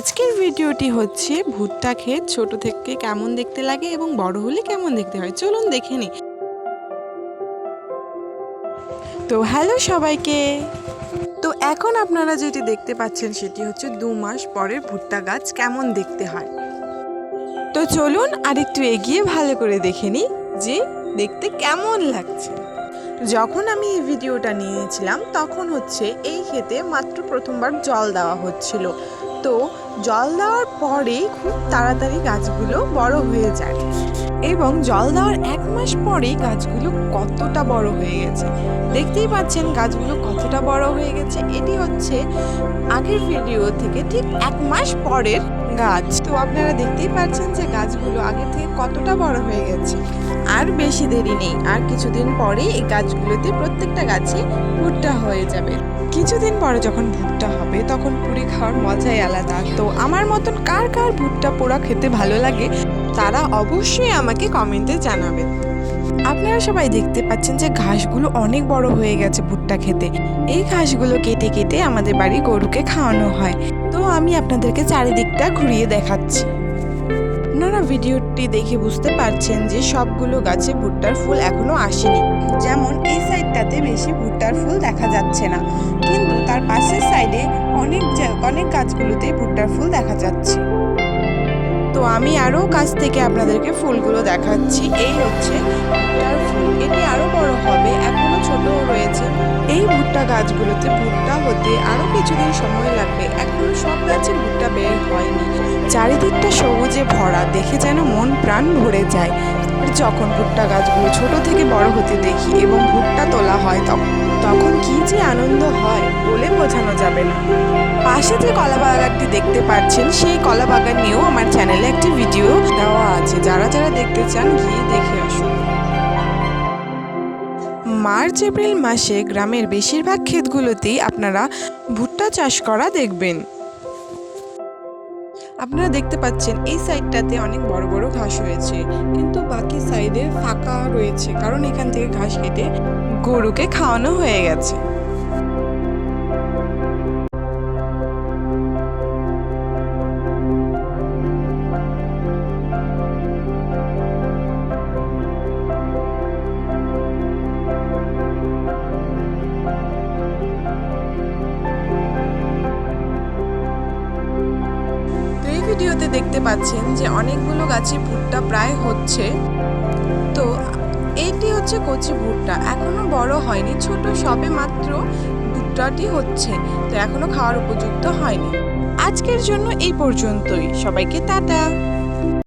আজকের ভিডিওটি হচ্ছে ভুট্টা ক্ষেত, ছোট থেকে কেমন দেখতে লাগে এবং বড় হলে কেমন দেখতে হয়? চলুন দেখে নিই। তো হ্যালো সবাইকে। তো এখন আপনারা যেটি দেখতে পাচ্ছেন সেটি হচ্ছে দু মাস পরে ভুট্টা গাছ কেমন দেখতে হয়? তো চলুন আর একটু এগিয়ে ভালো করে দেখে নিই যে দেখতে কেমন লাগছে। যখন আমি এই ভিডিওটা নিয়েছিলাম, তখন হচ্ছে এই ক্ষেতে মাত্র প্রথমবার জল দেওয়া হচ্ছিল। তো জল দেওয়ার পরে খুব তাড়াতাড়ি গাছগুলো বড় হয়ে যায়। এবং জল দেওয়ার এক মাস পরেই গাছগুলো কতটা বড় হয়ে গেছে। দেখতেই পাচ্ছেন গাছগুলো কতটা বড় হয়ে গেছে। এটি হচ্ছে আগের ভিডিও থেকে ঠিক এক মাস পরের গাছ। তো আপনারা দেখতেই পাচ্ছেন যে গাছগুলো আগের থেকে কতটা বড় হয়ে গেছে। আর বেশি দেরি নেই, আর কিছুদিন পরেই এই গাছগুলোতে প্রত্যেকটা গাছে ভুট্টা হয়ে যাবে। কিছুদিন পরে যখন ভুট্টা হবে, তখন পুরি খাওয়ার মজাই আলাদা। তো আমার মতন কার কার ভুট্টা পোড়া খেতে ভালো লাগে, তারা অবশ্যই আমাকে কমেন্টে জানাবেন আপনারা সবাই দেখতে পাচ্ছেন যে ঘাসগুলো অনেক বড় হয়ে গেছে ভুট্টা খেতে। এই ঘাসগুলো কেটে কেটে আমাদের বাড়ি গরুকে খাওয়ানো হয়। তো আমি আপনাদেরকে চারিদিকটা ঘুরিয়ে দেখাচ্ছি। আপনারা ভিডিওটি দেখে বুঝতে পারছেন যে সবগুলো গাছে ভুট্টার ফুল এখনও আসেনি। যেমন এই সাইডটাতে বেশি ভুট্টার ফুল দেখা যাচ্ছে না। কিন্তু তার পাশের সাইডে অনেক অনেক গাছগুলোতে ভুট্টার ফুল দেখা যাচ্ছে। তো আমি আরও কাছ থেকে আপনাদেরকে ফুলগুলো দেখাচ্ছি। এই হচ্ছে ভুট্টার ফুল। এটি ভুট্টা গাছগুলোতে ভুট্টা হতে আরও কিছুদিন সময় লাগবে। এখনও সব গাছে ভুট্টা বের হয়নি। চারিদিকটা সবুজে ভরা, দেখে যেন মন প্রাণ ভরে যায়। যখন ভুট্টা গাছগুলো ছোট থেকে বড় হতে দেখি এবং ভুট্টা তোলা হয় তখন তখন কি যে আনন্দ হয় বলে বোঝানো যাবে না। পাশে যে কলা বাগানটি দেখতে পাচ্ছেন, সেই কলা বাগান নিয়েও আমার চ্যানেলে একটি ভিডিও দেওয়া আছে। যারা যারা দেখতে চান, গিয়ে দেখে আসুন। মার্চ, এপ্রিল মাসে গ্রামের বেশিরভাগ ক্ষেতগুলোতেই আপনারা ভুট্টা চাষ করা দেখবেন। আপনারা দেখতে পাচ্ছেন এই সাইডটাতে অনেক বড় বড় ঘাস হয়েছে, কিন্তু বাকি সাইডে ফাঁকা রয়েছে, কারণ এখান থেকে ঘাস কেটে গরুকে খাওয়ানো হয়ে গেছে। ভিডিওতে দেখতে পাচ্ছেন যে অনেকগুলো গাছে ভুট্টা প্রায় হচ্ছে। তো এইটি হচ্ছে কচি ভুট্টা। এখনও বড় হয়নি, ছোট সবে মাত্র ভুট্টাটি হচ্ছে। তো এখনও খাওয়ার উপযুক্ত হয়নি। আজকের জন্য এই পর্যন্তই। সবাইকে টাটা।